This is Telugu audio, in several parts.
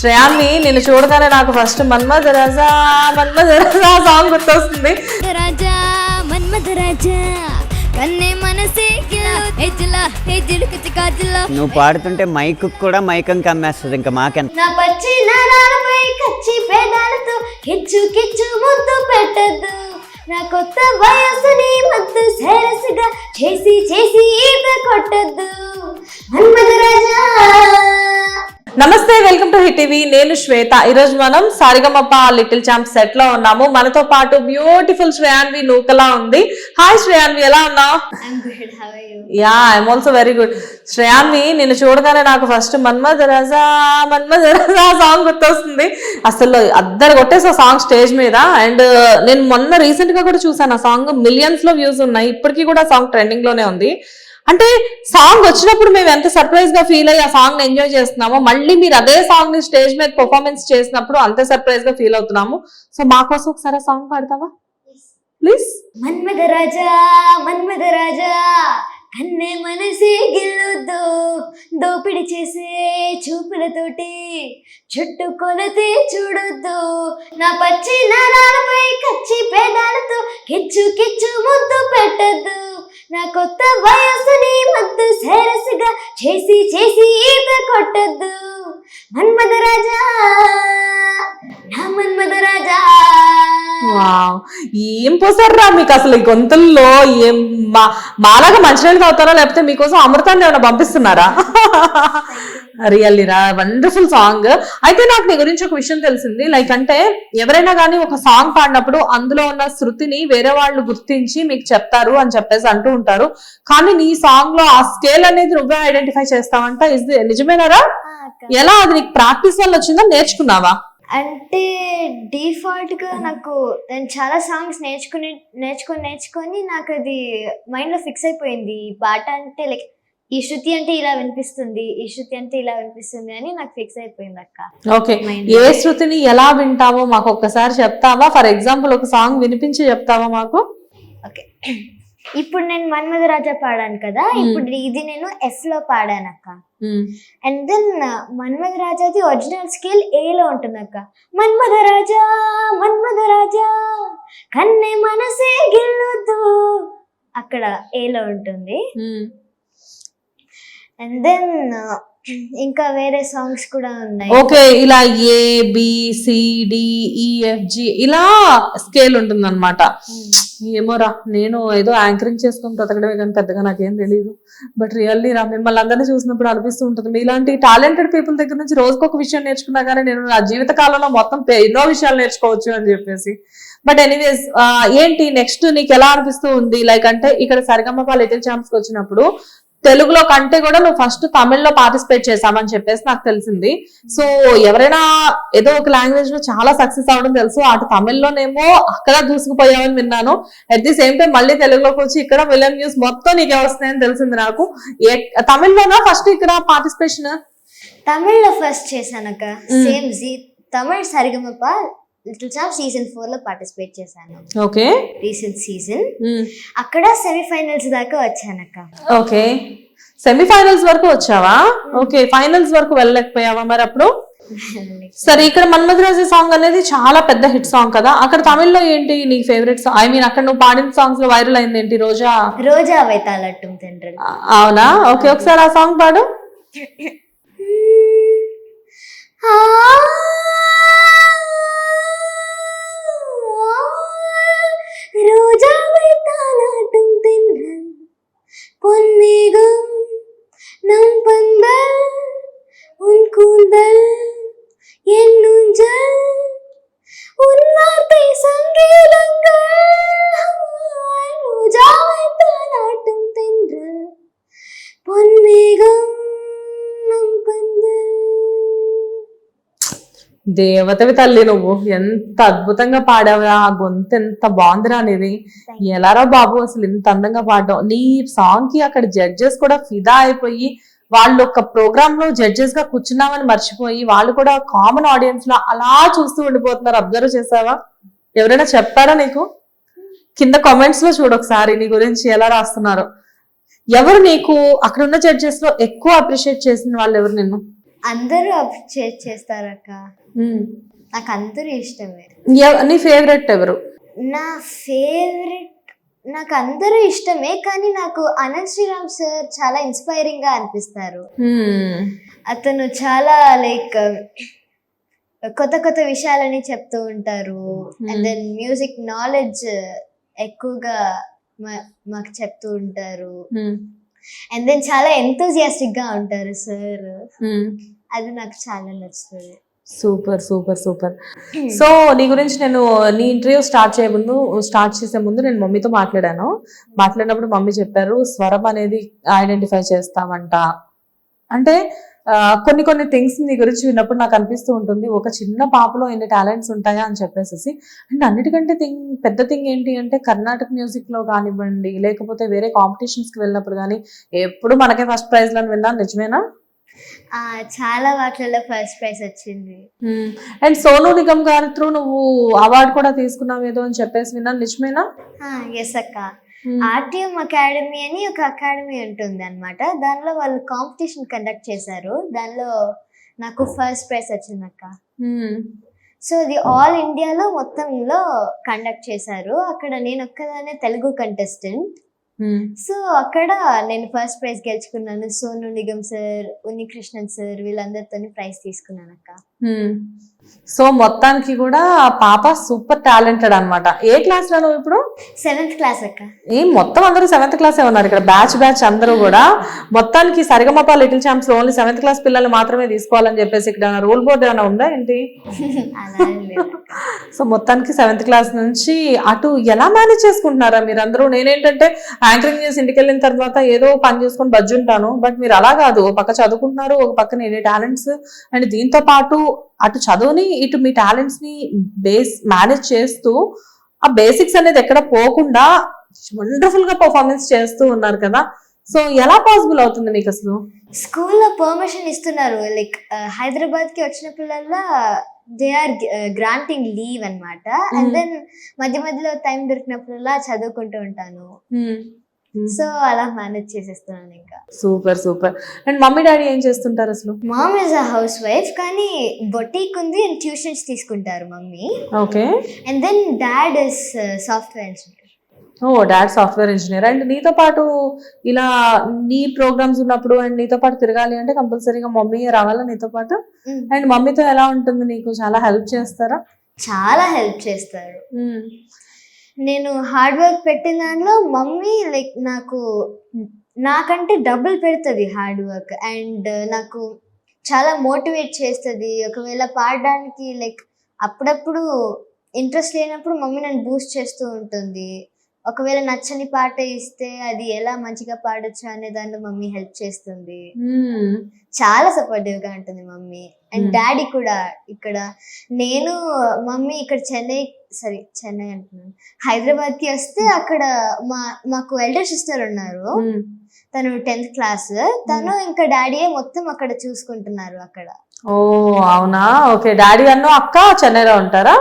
శ్రేయాన్ని నేను చూడగానే నాకు ఫస్ట్ మన్మధ రాజా మన్మధ రాజా సాంగ్ గుర్తొస్తుంది. నువ్వు పాడుతుంటే మైక్ కూడా మైకం కమ్మేస్తుంది ఇంకా మాకెంత? కచ్చి పేదాలతో కిచ్చు కిచ్చు ముద్దు పెట్టద్దు. నా కొత్త వయసుని మత్తు సరసుగా చేసి చేసి ఈత కొట్టద్దు. టు హిట్ టీవీ నేను శ్వేత. ఈ రోజు మనం సారిగమప్ప లిటిల్ ఛాంప్ సెట్లో ఉన్నాము. మనతో పాటు బ్యూటిఫుల్ శ్రేయాన్వి నూకలా ఉంది. హాయ్ శ్రేయాన్వి ఎలా ఉన్నావు? You I'm also very good Shreyanvi నేను చూడగానే నాకు ఫస్ట్ మన్మధ రాజా మన్మధ రాజా సాంగ్ గుర్తొస్తుంది. అసలు అద్దరు కొట్టేసి ఆ సాంగ్ స్టేజ్ మీద. అండ్ నేను మొన్న రీసెంట్గా కూడా చూసాను ఆ సాంగ్ మిలియన్స్లో వ్యూస్ ఉన్నాయి. ఇప్పటికీ కూడా సాంగ్ ట్రెండింగ్లోనే ఉంది. అంటే సాంగ్ వచ్చినప్పుడు మేము ఎంత సర్ప్రైజ్గా ఫీల్ అయ్యి ఆ సాంగ్ ఎంజాయ్ చేస్తున్నామో మళ్ళీ మీరు అదే సాంగ్ని స్టేజ్ మీద పర్ఫార్మెన్స్ చేసినప్పుడు అంతే సర్ప్రైజ్గా ఫీల్ అవుతున్నాము. సో మా కోసం ఒకసారి సాంగ్ పాడతావా? ప్లీజ్ మన్మద రాజా మన్మద రాజా కన్నే మనసే గెలుద్దు దోపిడి చేసే చూపులతోటి చుట్టూ కొలతే చూడొద్దు. నా పచ్చి నరాలపై కచ్చి పేదాలతో కిచ్చు కిచ్చు ముద్దు పెట్టద్దు. నా కొత్త వయసుని మత్తు సరసుగా చేసి చేసి ఈత కొట్టద్దు. మన్మథ రాజా ఏం పోసారా మీకు అసలు ఈ గొంతుల్లో? ఏం మా మాలాగా మంచినీళ్ళు తాగుతారా లేకపోతే మీకోసం అమృతాన్ని ఏమైనా పంపిస్తున్నారా? రియల్లీ రా వండర్ఫుల్ సాంగ్. అయితే నాకు నీ గురించి ఒక విషయం తెలిసింది. లైక్ అంటే ఎవరైనా కానీ ఒక సాంగ్ పాడినప్పుడు అందులో ఉన్న శృతిని వేరే వాళ్ళు గుర్తించి మీకు చెప్తారు అని చెప్పేసి అంటూ ఉంటారు. కానీ నీ సాంగ్లో ఆ స్కేల్ అనేది నువ్వే ఐడెంటిఫై చేస్తావంట. ఇస్ నిజమేనారా? ఎలా అది నీకు ప్రాక్టీస్ వల్ల వచ్చిందా నేర్చుకున్నావా? అంటే డిఫాల్ట్గా నాకు నేను చాలా సాంగ్స్ నేర్చుకుని నేర్చుకొని నేర్చుకొని నాకు అది మైండ్లో ఫిక్స్ అయిపోయింది. ఈ పాట అంటే లైక్ ఈ శృతి అంటే ఇలా వినిపిస్తుంది ఈ శృతి అంటే ఇలా వినిపిస్తుంది అని నాకు ఫిక్స్ అయిపోయింది అక్క. ఓకే. ఏ శృతిని ఎలా వింటామో మాకు ఒక్కసారి చెప్తావా? ఫర్ ఎగ్జాంపుల్ ఒక సాంగ్ వినిపించి చెప్తావా మాకు? ఓకే. ఇప్పుడు నేను మన్మధ రాజా పాడాను కదా ఇప్పుడు ఇది నేను ఎఫ్లో పాడాను అక్క. అండ్ దెన్ మన్మధ రాజాది ఒరిజినల్ స్కేల్ ఏలో ఉంటుంది అక్క. మన్మధ రాజా మన్మధ రాజా కన్నే మనసే గిల్లొద్దు అక్కడ ఏలో ఉంటుంది. అండ్ దెన్ ఇంకా వేరే సాంగ్స్ కూడా ఉన్నాయి. ఓకే ఇలా A B C D E F G ఇలా స్కేల్ ఉంటుంది అనమాట ఏమోరా నేను ఏదో యాంకరింగ్ చేసుకొని బ్రతకడమే కానీ పెద్దగా నాకేం తెలియదు బట్ రియల్లీ రా మిమ్మల్ని అందరినీ చూసినప్పుడు అనిపిస్తూ ఉంటుంది. మీలాంటి టాలెంటెడ్ పీపుల్ దగ్గర నుంచి రోజుకొక విషయం నేర్చుకున్నా కానీ నేను నా జీవిత కాలంలో మొత్తం ఎన్నో విషయాలు నేర్చుకోవచ్చు అని చెప్పేసి. బట్ ఎనీవేస్ ఏంటి నెక్స్ట్ నీకు ఎలా అనిపిస్తూ ఉంది? లైక్ అంటే ఇక్కడ సరిగమ్మప లిటిల్ ఛాంప్స్ వచ్చినప్పుడు తెలుగులో కంటే కూడా నువ్వు ఫస్ట్ తమిళ్ళో పార్టిసిపేట్ చేసామని చెప్పేసి నాకు తెలిసింది. సో ఎవరైనా ఏదో ఒక లాంగ్వేజ్లో చాలా సక్సెస్ అవ్వడం తెలుసు. అటు తమిళ్ళోనేమో అక్కడ దూసుకుపోయామని విన్నాను. అట్ ది సేమ్ టైం మళ్ళీ తెలుగులోకి వచ్చి ఇక్కడ విలన్ న్యూస్ మొత్తం నీకే వస్తాయని తెలిసింది నాకు. తమిళ్ళోనా ఫస్ట్ ఇక్కడ పార్టిసిపేషన్ తమిళ్ళో ఫస్ట్ చేశాను అక్క same Zee Tamil Sa Re Ga Ma Pa little champ season ఫోర్లో పార్టిసిపేట్ చేశాను. ఓకే రీసెంట్ సీజన్ అక్కడ సెమీఫైనల్స్ దాకా వచ్చానక్క. ఓకే సెమీఫైనల్స్ వరకు వచ్చావా? ఓకే ఫైనల్స్ వరకు వెళ్ళలేకపోయావా మరి అప్పుడు? సరే ఇక్కడ మన్మధరాజు సాంగ్ అనేది చాలా పెద్ద హిట్ సాంగ్ కదా. అక్కడ తమిళ్ళో ఏంటి నీ ఫేవరెట్ సాంగ్ ఐ మీన్ అక్కడ నువ్వు పాడిన సాంగ్స్లో వైరల్ అయింది ఏంటి? రోజా? రోజా వైతాలట్టు అవునా? ఓకే ఒకసారి ఆ సాంగ్ పాడు. రోజు దేవతవి తల్లి నువ్వు. ఎంత అద్భుతంగా పాడావురా. ఆ గొంతు ఎంత బాగుందిరా అనేది ఎలారా బాబు అసలు ఇంత అందంగా పాడడం. నీ సాంగ్కి అక్కడ జడ్జెస్ కూడా ఫిదా అయిపోయి వాళ్ళు ఒక ప్రోగ్రామ్లో జడ్జెస్గా కూర్చున్నామని మర్చిపోయి వాళ్ళు కూడా కామన్ ఆడియన్స్లో అలా చూస్తూ ఉండిపోతున్నారు. అబ్జర్వ్ చేసావా? ఎవరైనా చెప్పారా నీకు? కింద కామెంట్స్లో చూడు ఒకసారి నీ గురించి ఎలా రాస్తున్నారు. ఎవరు నీకు అక్కడ ఉన్న జడ్జెస్లో ఎక్కువ అప్రిషియేట్ చేసిన వాళ్ళు ఎవరు నిన్ను? అందరూ అప్రిషియేట్ చేస్తారు అక్క నాకు అందరూ ఇష్టమే ఎవ- నీ ఫేవరెట్ ఎవరు నా ఫేవరెట్ నాకు అందరూ ఇష్టమే కానీ నాకు అనంత్ శ్రీరామ్ సార్ చాలా ఇన్స్పైరింగ్గా అనిపిస్తారు. అతను చాలా లైక్ కొత్త కొత్త విషయాలని చెప్తూ ఉంటారు. అండ్ దెన్ మ్యూజిక్ నాలెడ్జ్ ఎక్కువగా మా- మాకు చెప్తూ ఉంటారు. అండ్ దెన్ చాలా ఎంతూజియాస్టిక్గా ఉంటారు సార్. అది నాకు చాలా నచ్చుతుంది. Super super super. సో నీ గురించి నేను నీ ఇంటర్వ్యూ స్టార్ట్ చేయ ముందు స్టార్ట్ చేసే ముందు నేను మమ్మీతో మాట్లాడాను. మాట్లాడినప్పుడు మమ్మీ చెప్పారు స్వరం అనేది ఐడెంటిఫై చేస్తామంట. అంటే కొన్ని కొన్ని థింగ్స్ నీ గురించి విన్నప్పుడు నాకు అనిపిస్తూ ఉంటుంది ఒక చిన్న పాపలో ఎన్ని టాలెంట్స్ ఉంటాయా? అని చెప్పేసి అండ్ అన్నిటికంటే థింగ్ పెద్ద థింగ్ ఏంటి అంటే కర్ణాటక మ్యూజిక్లో కానివ్వండి లేకపోతే వేరే కాంపిటీషన్స్కి వెళ్ళినప్పుడు కానీ ఎప్పుడు మనకే ఫస్ట్ ప్రైజ్లను విన్నాను నిజమేనా? చాలా వాటిలలో ఫస్ట్ ప్రైజ్ వచ్చింది. అండ్ సోను నిగమ్ గారి త్రూ నువ్వు అవార్డు కూడా తీసుకున్నావు ఏదో అని చెప్పేసి విన్నాను. నిజమేనా? ఎస్ అక్క. ఆర్టీఎం అకాడమీ అని ఒక అకాడమీ ఉంటుంది అనమాట దానిలో వాళ్ళు కాంపిటీషన్ కండక్ట్ చేశారు. దానిలో నాకు ఫస్ట్ ప్రైజ్ వచ్చింది అక్క. సో ఇది ఆల్ ఇండియాలో మొత్తంలో కండక్ట్ చేశారు. అక్కడ నేను ఒక్కదానే తెలుగు కంటెస్టెంట్. సో అక్కడ నేను ఫస్ట్ ప్రైజ్ గెలుచుకున్నాను. సోను నిగమ్ సార్ ఉన్నికృష్ణన్ సార్ వీళ్ళందరితో ప్రైజ్ తీసుకున్నాను అక్క సో మొత్తానికి కూడా పాప సూపర్ టాలెంటెడ్ అన్నమాట. ఏ క్లాస్లో నువ్వు ఇప్పుడు? సెవెంత్ క్లాస్ అక్క. ఏం మొత్తం అందరూ సెవెంత్ క్లాస్ ఉన్నారు ఇక్కడ. బ్యాచ్ బ్యాచ్ అందరూ కూడా. మొత్తానికి Sa Re Ga Ma Pa little champs only seventh class పిల్లలు మాత్రమే తీసుకోవాలని చెప్పేసి ఇక్కడ రూల్ బోర్డ్ ఏమైనా ఉందా ఏంటి. సో మొత్తానికి సెవెంత్ క్లాస్ నుంచి అటు ఎలా మేనేజ్ చేసుకుంటున్నారా మీరందరూ? నేనేంటంటే యాంకరింగ్ చేసి ఇంటికి వెళ్ళిన తర్వాత ఏదో పని చేసుకొని బజ్జుంటాను. బట్ మీరు అలా కాదు. ఒక పక్క చదువుకుంటున్నారు ఒక పక్కన ఎన్ని టాలెంట్స్ అండ్ దీంతో పాటు అటు చదువుని ఇటు మీ టాలెంట్స్ని బేస్ మేనేజ్ చేస్తూ ఆ బేసిక్స్ అనేది ఎక్కడ పోకుండా వండర్ఫుల్గా పర్ఫార్మెన్స్ చేస్తూ ఉన్నారు కదా. సో ఎలా పాసిబుల్ అవుతుంది మీకు అసలు? స్కూల్లో పర్మిషన్ ఇస్తున్నారు. లైక్ హైదరాబాద్కి వచ్చిన పిల్లల్లా దే ఆర్ గ్రాంటింగ్ లీవ్ అన్నమాట. అండ్. దెన్ మధ్య మధ్యలో టైం దొరికినప్పుడల్లా చదువుకుంటూ ఉంటాను. సో అలా మేనేజ్ చేసేస్తున్నాను ఇంకా. Super super. And mummy daddy ఏం చేస్తుంటారు అసలు? Mom is a house wife కానీ బొటీక్ ఉంది అండ్ ట్యూషన్స్ తీసుకుంటారు mummy. Okay. And then dad is software engineer oh dad software engineer and నీతో పాటు ఇలా నీ ప్రోగ్రామ్స్ ఉన్నప్పుడు అండ్ నీతో పాటు తిరగాలి అంటే కంపల్సరీగా మమ్మీ రావాలా నీతో పాటు? అండ్ మమ్మీతో ఎలా ఉంటుంది? నీకు చాలా హెల్ప్ చేస్తారా? చాలా హెల్ప్ చేస్తారు. నేను హార్డ్ వర్క్ పెట్టిన దాంట్లో మమ్మీ లైక్ నాకు నాకంటే డబుల్ పెడుతుంది హార్డ్ వర్క్ అండ్ నాకు చాలా మోటివేట్ చేస్తుంది. ఒకవేళ పాడడానికి లైక్ అప్పుడప్పుడు ఇంట్రెస్ట్ లేనప్పుడు మమ్మీ నన్ను బూస్ట్ చేస్తూ ఉంటుంది. ఒకవేళ నచ్చని పాట ఇస్తే అది ఎలా మంచిగా పాడొచ్చు అనే దాంట్లో మమ్మీ హెల్ప్ చేస్తుంది. చాలా సపోర్టివ్గా ఉంటుంది మమ్మీ. అండ్. డాడీ కూడా ఇక్కడ నేను మమ్మీ ఇక్కడ చెన్నై సారీ చెన్నై అంటున్నాను. హైదరాబాద్కి వస్తే అక్కడ మా మాకు ఎల్డర్ సిస్టర్ ఉన్నారు. తను టెన్త్ క్లాస్ తను ఇంకా డాడీయే మొత్తం అక్కడ చూసుకుంటున్నారు అక్కడ. ఓ అవునా? ఓకే డాడీ అన్న అక్క చెన్నైలో ఉంటారా.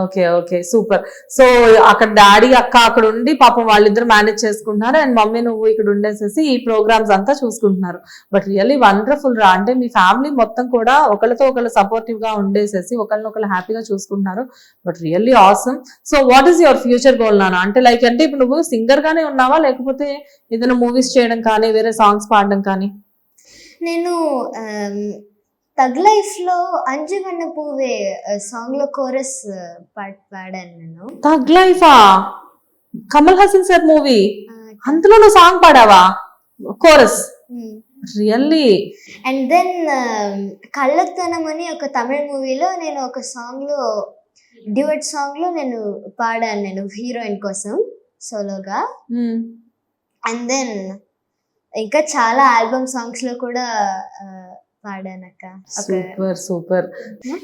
Okay okay super. సో అక్కడ డాడీ అక్క అక్కడ ఉండి పాపం వాళ్ళిద్దరు మేనేజ్ చేసుకుంటున్నారు. అండ్ మమ్మీ నువ్వు ఇక్కడ ఉండేసేసి ఈ ప్రోగ్రామ్స్ అంతా చూసుకుంటున్నారు. బట్ రియల్లీ వండర్ఫుల్ రా. అంటే మీ ఫ్యామిలీ మొత్తం కూడా ఒకరితో ఒకరు సపోర్టివ్గా ఉండేసేసి ఒకరినొకరు హ్యాపీగా చూసుకుంటున్నారు. But really awesome so what is your future goal నాన్న? అంటే లైక్ అంటే ఇప్పుడు నువ్వు సింగర్ గానే ఉన్నావా? లేకపోతే ఏదైనా మూవీస్ చేయడం కానీ వేరే సాంగ్స్ పాడడం కానీ? నేను తగ్ లైఫ్లో అంజువన్న పువ్వే సాంగ్లో కోరస్ పాట పాడాను నేను. తగ్ లైఫా కమల్ హాసన్ సార్ మూవీ అందులో నువ్వు సాంగ్ పాడావా? కోరస్ రియల్లీ అండ్ దెన్ కళ్ళతనం అని ఒక తమిళ మూవీలో నేను ఒక సాంగ్లో డ్యూయట్ సాంగ్లో నేను పాడాను నేను హీరోయిన్ కోసం సోలోగా అండ్ దెన్ ఇంకా చాలా ఆల్బమ్ సాంగ్స్లో కూడా ఆ, పాడాను అక్క super super.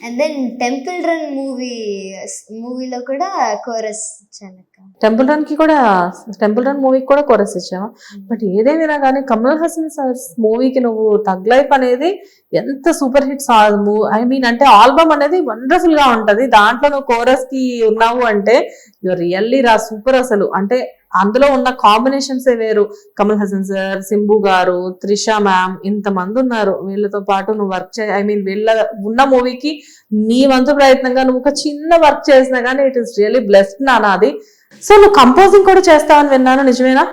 And then temple run movie మూవీలో కూడా కోరస్ ఇచ్చాను అక్క టెంపుల్ రన్కి కూడా టెంపుల్ రన్ మూవీకి కూడా కొరస్ ఇచ్చావా? బట్ ఏదేమైనా కానీ కమల్ హాసన్ సార్ మూవీకి నువ్వు తగ్ లైఫ్ అనేది ఎంత సూపర్ హిట్ ఐ మీన్ అంటే ఆల్బమ్ అనేది వండర్ఫుల్గా ఉంటది. దాంట్లో నువ్వు కోరస్కి ఉన్నావు అంటే యువర్ రియల్లీ రా సూపర్ అసలు. అంటే అందులో ఉన్న కాంబినేషన్స్ వేరు. కమల్ హాసన్ సార్ సింబు గారు త్రిష మ్యామ్ ఇంతమంది ఉన్నారు. వీళ్ళతో పాటు నువ్వు వర్క్ చే ఐ మీన్ వీళ్ళ ఉన్న మూవీకి నీ వంతు ప్రయత్నంగా నువ్వు ఒక చిన్న వర్క్ చేసినా కానీ ఇట్ ఇస్ రియలీ బ్లెస్డ్ నానా అది. సో నువ్వు కంపోజింగ్ కూడా చేస్తావని విన్నాను నిజమేనా?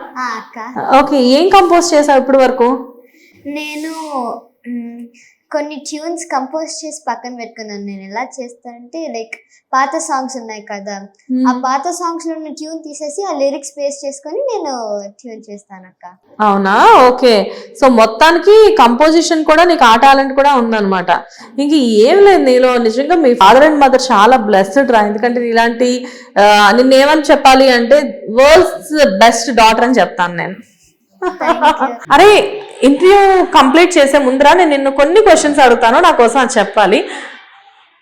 ఓకే ఏం కంపోజ్ చేసావు ఇప్పటి వరకు? నేను కొన్ని ట్యూన్స్ కంపోజ్ చేసి పక్కన పెట్టుకున్నాను. నేను ఎలా చేస్తానంటే లైక్ పాత సాంగ్స్ ఉన్నాయి కదా. ఆ పాత సాంగ్స్లో ఉన్న ట్యూన్ తీసేసి ఆ లిరిక్స్ బేస్ చేసుకొని నేను ట్యూన్ చేస్తాను అక్క. అవునా? ఓకే. సో మొత్తానికి కంపోజిషన్ కూడా నీకు ఆ టాలెంట్ కూడా ఉందన్నమాట. ఇంక ఏం లేదు నీలో. నిజంగా మీ ఫాదర్ అండ్ మదర్ చాలా బ్లెస్డ్ రా. ఎందుకంటే ఇలాంటి నిన్నేమని చెప్పాలి అంటే వరల్డ్స్ బెస్ట్ డాటర్ అని చెప్తాను నేను. అరే ఇంటర్వ్యూ కంప్లీట్ చేసే ముందర నేను నిన్ను కొన్ని క్వశ్చన్స్ అడుగుతాను నా కోసం అది చెప్పాలి.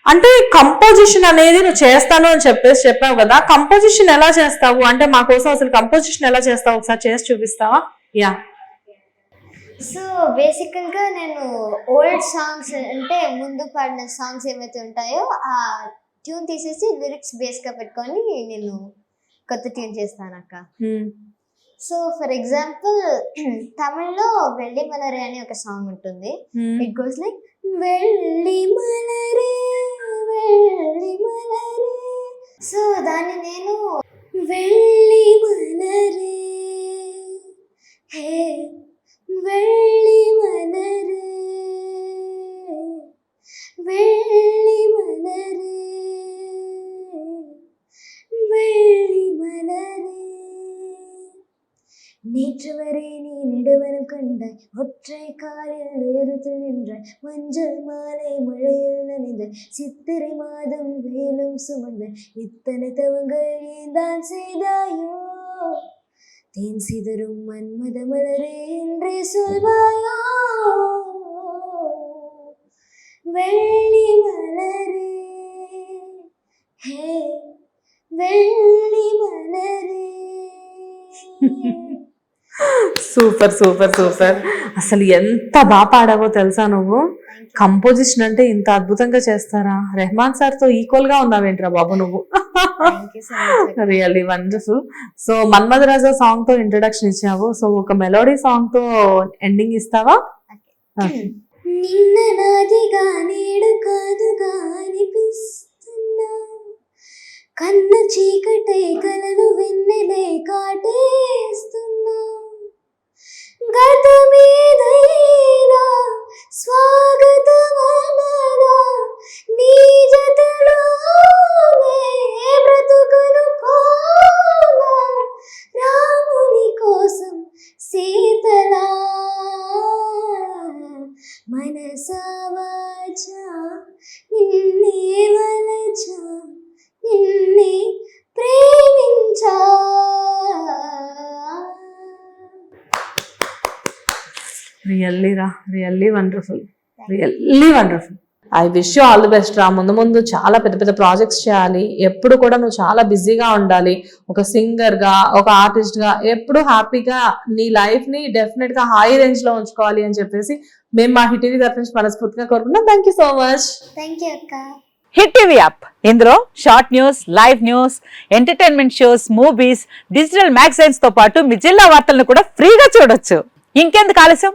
అంటే కంపోజిషన్ అనేది నువ్వు చేస్తాను అని చెప్పేసి చెప్పావు కదా కంపోజిషన్ ఎలా చేస్తావు? అంటే మా కోసం అసలు కంపోజిషన్ ఎలా చేస్తావు? ఒకసారి చేసి చూపిస్తావా? యా సో బేసికల్గా నేను ఓల్డ్ సాంగ్స్ అంటే ముందు పాడిన సాంగ్స్ ఏమైతే ఉంటాయో ఆ ట్యూన్ తీసేసి లిరిక్స్ బేస్గా పెట్టుకొని నేను కొత్త ట్యూన్ చేస్తాను అక్క సో ఫర్ ఎగ్జాంపుల్ తమిళ్ళో వెళ్ళి మలరే అని ఒక సాంగ్ ఉంటుంది. ఇట్ గోస్ లైక్ వెళ్ళి మలరే వెళ్ళి మలరే. సో దాన్ని నేను వెళ్ళి మలరే హే వెళ్ళి మలరే వెళ్ళి మలరే. நேற்று வரை நீ நெடுவனம் கண்டாய் ஒற்றை காலில் உயர்த்து நின்றாய் மஞ்சள் மாலை மழையில் நனைந்த சித்திரை மாதம் வேலும் சுமந்த இத்தனை தவங்கள் நீதான் செய்தாயோ? தேன் சிதறும் மன்மத மலரே என்றே சொல்வாயோ? வெள்ளி மலர் సూపర్ సూపర్ సూపర్. అసలు ఎంత బాగా పాడావో తెలుసా నువ్వు? కంపోజిషన్ అంటే ఇంత అద్భుతంగా చేస్తారా? రెహమాన్ సార్తో ఈక్వల్గా ఉన్నావేంట్రా బాబు నువ్వు. Really wonderful so Manmadha Raja సాంగ్తో introduction ఇచ్చావు. సో ఒక మెలోడీ సాంగ్తో ఎండింగ్ ఇస్తావా నిన్న నాదిగా నేడు కాదుగా అనిపిస్తున్నా. కన్న చీకటై కలలు వెన్నెలే కాటేస్తున్నా. గతమేదైనా స్వాగతమనగా నీ జతలోనే బ్రతుకును కోలా రాముని కోసం సీతలా రియల్లీ రా really wonderful really wonderful I wish you all the best రా. ముందు ముందు చాలా పెద్ద పెద్ద ప్రాజెక్ట్స్ చేయాలి. ఎప్పుడు కూడా నువ్వు చాలా బిజీగా ఉండాలి. ఒక సింగర్గా ఒక ఆర్టిస్ట్గా ఎప్పుడు హ్యాపీగా నీ లైఫ్ని డెఫినెట్గా హై రేంజ్లో ఉంచుకోవాలి అని చెప్పేసి మేము మా హిటీవీ తరఫు నుంచి మనస్ఫూర్తిగా కోరుకుంటున్నాం. Thank you so much thank you అక్క. హిట్ టీవీ యాప్ ఇందులో short news live news entertainment shows movies digital మ్యాగజైన్స్తో పాటు మీ జిల్లా వార్తలను కూడా ఫ్రీగా చూడొచ్చు. ఇంకెందుకు ఆలస్యం?